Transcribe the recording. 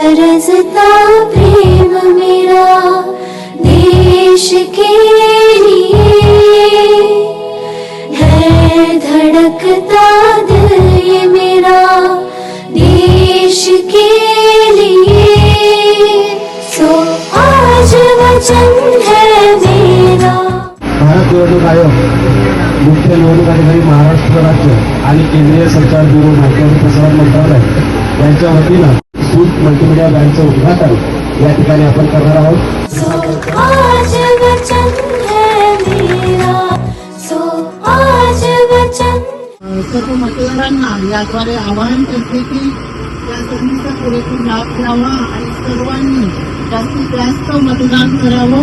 तरसता प्रेम मेरा देश के लिए। है धड़कता दिल ये मेरा देश के लिए। सो आज वचन है मेरा। भारत निवडणूक आयोग मुख्य निवडणूक अधिकारी महाराष्ट्र राज्य आणि केंद्रीय सरकार ब्युरो माहिती आणि प्रसारण मंत्रालय यांच्या वतीनं सूट मल्टीमीडिया बँकचं उद्घाटन या ठिकाणी आपण करणार आहोत. सो आज वचन है मेरा सो आज वचन सर्व मतदारांना याद्वारे आवाहन करते की या संधीचा पुरेपूर लाभ घ्यावा आणि सर्वांनी जास्तीत जास्त मतदान करावं.